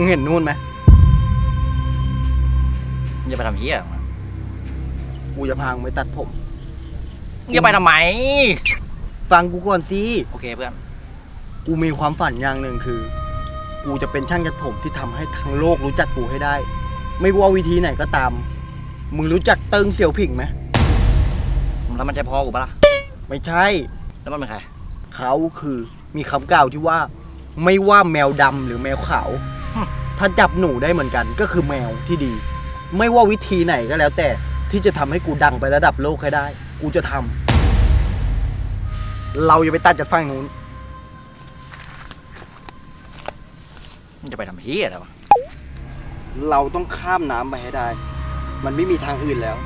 มึงเห็นนู่นไหมมึงจะไปทำเหี้ยอะไรกูจะพามึงไปตัดผม มึงจะไปทำไม ฟังกูก่อนสิ โอเคเพื่อน กูมีความฝันอย่างหนึ่งคือ กูจะเป็นช่างตัดผมที่ทำให้ทั้งโลกรู้จักกูให้ได้ ไม่ว่าวิธีไหนก็ตาม มึงรู้จักเติงเสี่ยวผิงไหมแล้วมันใช่พ่อกูปะล่ะ ไม่ใช่ แล้วมันเป็นใคร เขาคือมีคำกล่าวที่ว่า ไม่ว่าแมวดำหรือแมวขาว ถ้าจับหนูได้เหมือนกัน ก็คือแมวที่ดี ไม่ว่าวิธีไหนก็แล้วแต่ที่จะทำให้กูดังไประดับโลกให้ได้ กูจะทำเราอย่าไปตัดจากฝั่งนู้น มึงจะไปทำเหี้ยอะไรวะเราต้องข้ามน้ำไปให้ได้ มันไม่มีทางอื่นแล้ว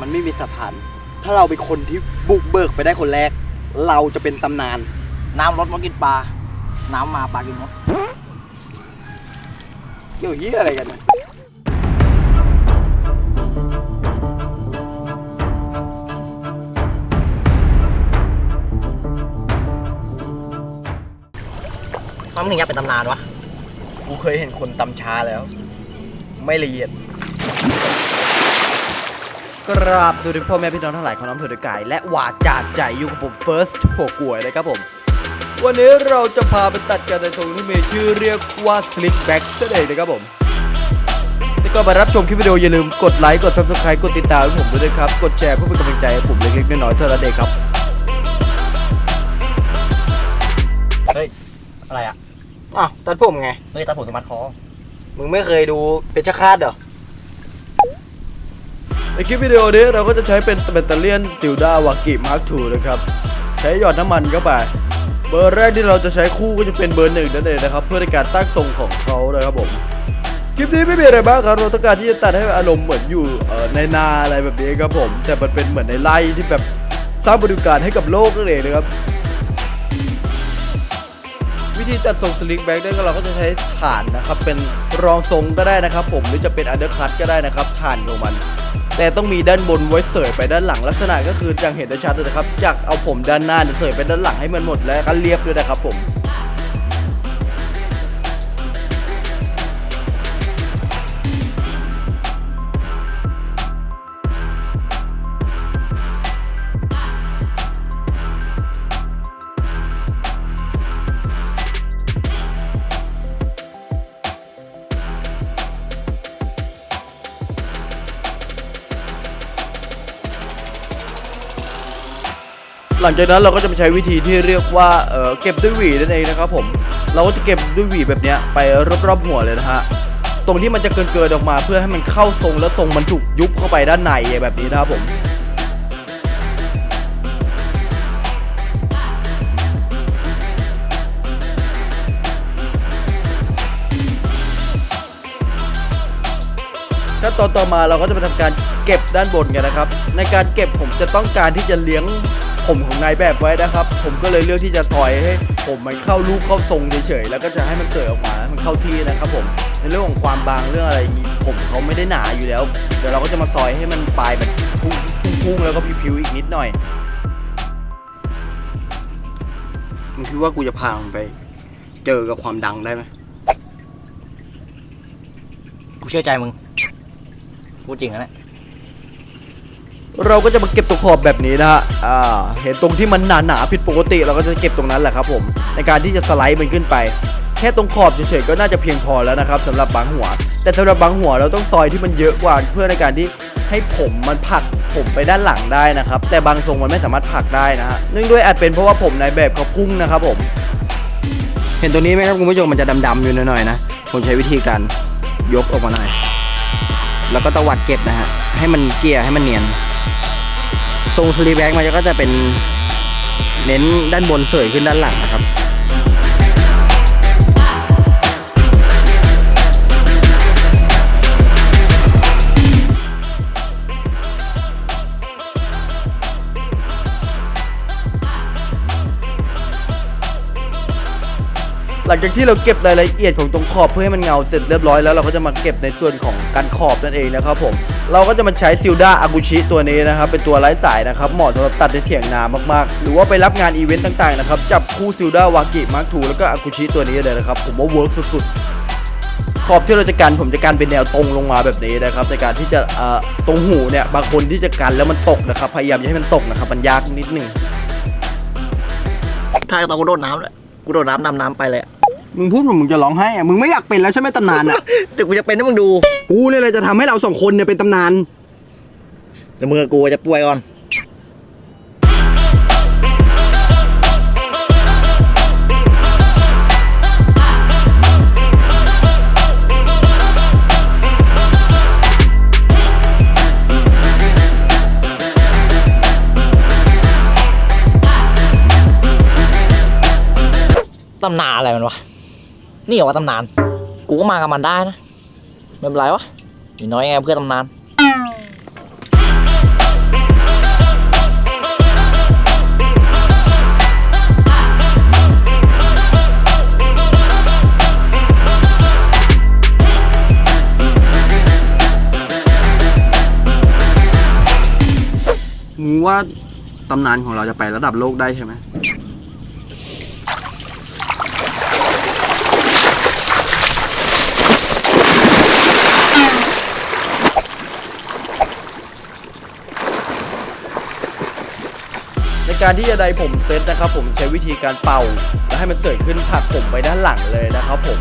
มันไม่มีสะพาน ถ้าเราเป็นคนที่บุกเบิกไปได้คนแรก เราจะเป็นตำนาน น้ำรถมดกินปลา น้ำมาปลากินมด เกี่ยวเฮียอะไรกันเนี่ยมันมึงถึงอยากเป็นตำนานวะ กูเคยเห็นคนตำช้าแล้ว ไม่ละเอียดกราบสวัสดีพ่อแม่พี่น้องทั้งหลายของน้ำเถื่อนกาย และหวาดจาดใจอยู่กับผม First หัวกล้วยนะครับผม วันนี้เราจะพาไปตัดการแต่งทรงที่มีชื่อเรียกว่า Slick Back นั่นเองนะครับผมแล้วก็มารับชมคลิปวิดีโออย่าลืมกดไลค์กด subscribe กดติดตามให้ผมด้วยนะครับ กดแชร์เพื่อเป็นกำลังใจให้ผมเล็กๆน้อยๆเท่านั้นเองครับ เฮ้ย อะไรอะ อ้าวตัดผมไง เฮ้ยตาผมสมัดคอมึงไม่เคยดูเพชรฆาตเหรอ ในคลิปวิดีโอนี้เราก็จะใช้เป็นแบตเตอรี่ซิลดาวากิมาร์ค2นะครับ ใช้หยอดน้ำมันเข้าไป เบอร์แรกที่เราจะใช้คู่ก็จะเป็นเบอร์หนึ่งนั่นเองนะครับ เพื่อในการตั้งทรงของเขานะครับผมคลิปนี้ไม่มีอะไรมากครับเราต้องการที่จะตัดให้อารมณ์เหมือนอยู่ในนาอะไรแบบนี้ครับผม แต่มันเป็นเหมือนในไร่ที่แบบสร้างบริการให้กับโลกนั่นเองนะครับวิธีจัดทรงสลิงแบ็กด้ก็เราก็จะใช้ฐานนะครับ เป็นรองทรงก็ได้นะครับ ผมหรือจะเป็นอันเดอร์คัตก็ได้นะครับฐานของมัน แต่ต้องมีด้านบนไว้เสยไปด้านหลังลักษณะก็คืออย่างเห็นได้ชัดเลยนะครับจากเอาผมด้านหน้าเนี่ยเสยไปด้านหลังให้มันหมดแล้วก็เรียบด้วยนะครับผม หลังจากนั้นเราก็จะไปใช้วิธีที่เรียกว่าเออเก็บด้วยหวีนั่นเองนะครับผมเราก็จะเก็บด้วยหวีแบบนี้ไปรอบๆหัวเลยนะฮะตรงที่มันจะเกินเกินๆออกมาเพื่อให้มันเข้าทรงแล้วทรงมันถูกยุบเข้าไปด้านในแบบนี้นะครับผมขั้นตอนต่อมาเราก็จะไปทำการเก็บด้านบนกันนะครับ ในการเก็บผมจะต้องการที่จะเลี้ยง ผมของนายแบบไว้นะครับ ผมก็เลยเลือกที่จะซอยให้ผมมันเข้ารูปเข้าทรงเฉยๆแล้วก็จะให้มันเกิดออกมาให้มันเข้าที่นะครับผมในเรื่องของความบางเรื่องอะไรอย่างนี้ผมเขาไม่ได้หนาอยู่แล้วเดี๋ยวเราก็จะมาซอยให้มันปลายแบบพุ่งๆแล้วก็พิวๆอีกนิดหน่อยมึงคิดว่ากูจะพามึงไป เจอกับความดังได้ไหมกูเชื่อใจมึงพูดจริงนะเนี่ย เราก็จะมาเก็บตรงขอบแบบนี้นะฮะอ่าเห็นตรงที่มันหนาหนาๆผิดปกติ เราก็จะเก็บตรงนั้นแหละครับผม ในการที่จะสไลด์มันขึ้นไป แค่ตรงขอบเฉยๆก็น่าจะเพียงพอแล้วนะครับสำหรับบางหัว แต่สำหรับบางหัวเราต้องซอยที่มันเยอะกว่าเพื่อในการที่ให้ผมมันผักผมไปด้านหลังได้นะครับ แต่บางทรงมันไม่สามารถผักได้นะฮะเนื่องด้วยอาจเป็นเพราะว่าผมในแบบเขาพุ่งนะครับผม เห็นตัวนี้ไหมครับคุณผู้ชมมันจะดำๆอยู่หน่อยๆนะผมใช้วิธีการยกออกมาหน่อย แล้วก็ตวัดเก็บนะฮะให้มันเกลี่ยให้มันเนียน ทรงสลีแบ็กมันก็จะเป็นเน้นด้านบนเสยขึ้นด้านหลังนะครับ ลังลังจากที่เราเก็บรายละเอียดของตรงขอบเพื่อให้มันเงาเสร็จเรียบร้อยแล้วเราก็จะมาเก็บในส่วนของการขอบนั่นเองนะครับผมเราก็จะมาใช้ซิลดาอากุชิตัวนี้นะครับเป็นตัวไร้สายนะครับเหมาะสำหรับตัดในเถียงนามากๆ หรือว่าไปรับงานอีเวนต์ต่างๆนะครับจับคู่ซิลดาวากิมาร์คทูแล้วก็อากุชิตัวนี้เลยนะครับผมว่าเวิร์กสุดๆขอบที่เราจะกันผมจะกันเป็นแนวตรงลงมาแบบนี้นะครับในการที่จะเอ่อตรงหูเนี่ยบางคนที่จะกันแล้วมันตกนะครับพยายามอย่าให้มันตกนะครับมันยากนิดหนึงถ้าตอนกูโดดน้ำเลยกูโดดน้ำดำน้ำไปเลยอะ มึงพูดเหมือนมึงจะร้องไห้อะมึงไม่อยากเป็นแล้วใช่ไหมตำนานอะ เดี๋ยวกูจะเป็นให้มึงดูกูเนี่ยเลยจะทำให้เราสองคนเนี่ยเป็นตำนาน เดี๋ยวมึงกับกูจะป่วยก่อน ตำนานอะไรมันวะ นี่เหรอว่าตำนาน กูก็มากับมันได้นะ ไม่เป็นไรวะอย่างน้อยไงเพื่อนตำนานมึงว่าตำนานของเราจะไประดับโลกได้ใช่ไหม การที่จะไดผมเซตนะครับผมใช้วิธีการเป่า แล้วให้มันเสยขึ้นผักผมไปด้านหลังเลยนะครับผม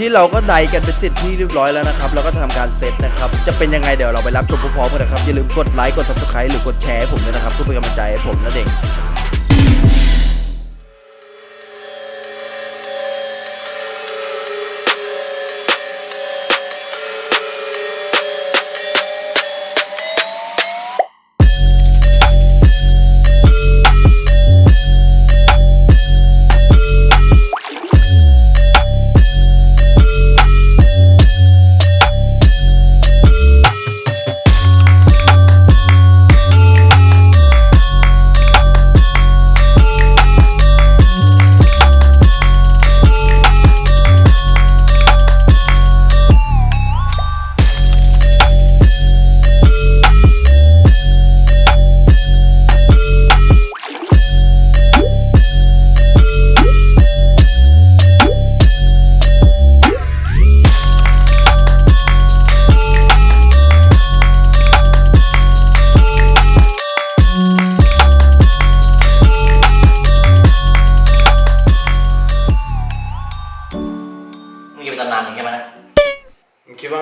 ที่เราก็ไดกันเป็นเสร็จที่เรียบร้อยแล้วนะครับเราก็ทำการเซตนะครับจะเป็นยังไงเดี๋ยวเราไปรับชมพร้อมๆกันนะครับอย่าลืมกดไลค์กดซับสไครต์หรือกดแชร์ให้ผมด้วยนะครับเพื่อเป็นกำลังใจให้ผมนั่นเอง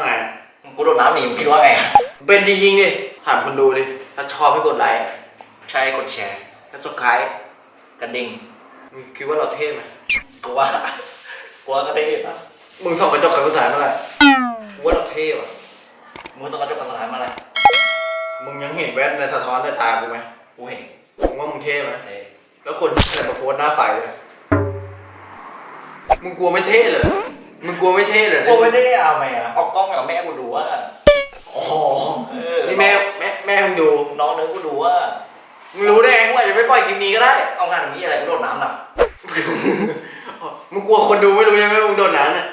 ไงกูโดดน้ำหนีมึงคิดว่าไงอะเป็นจริงๆดิถามคนดูดิถ้าชอบให้กดไลค์ใช่กดแชร์ถ้าสกายกระดิ่งมึงคิดว่าเราเท่ไหมกูว่ากูว่าก็ได้ปะมึงส่องกระจกครั้งสุดท้ายเมื่อไหร่กูว่าเราเท่ว่ะมึงต้องกระจกกระสานมาเลยมึงยังเห็นแว่นในสะท้อนในตากูไหมกูเห็นมึงว่ามึงเท่ไหมเฮ้ยแล้วคนที่แต่มาโพสหน้าใสเลยมึงกลัวไม่เท่เลย มึงกลัวไม่เท่เลยกูไม่ได้เอาไหมอะเอากล้องกับแม่กูดูว่าอ๋อเออนี่แม่แม่แม่มึงดูน้องนึกกูดูว่ามึงรู้ได้ไงกูอาจจะไม่ปล่อยคลิปนี้ก็ได้ เอางานอย่างนี้อะไรกูโดดน้ำหนักมึงกลัวคนดูไม่รู้ใช่ไหมมึงโดนหนังอะ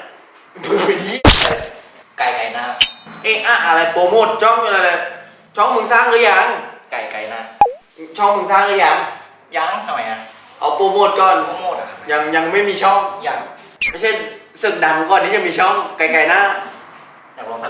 มึงเป็นยี่ไก่ไก่หน้าเอ๊ะอะอะไรโปรโมทช่องอะไรเลยช่องมึงสร้างหรือยัง ไก่ไก่หน้าช่องมึงสร้างหรือยัง ยังทำไมอะ เอาโปรโมทก่อน โปรโมทอะ ยังยังไม่มีช่อง ยัง ไม่ใช่ ศึกดังก่อนที่จะมีช่องไกลๆหน้า อยากลองส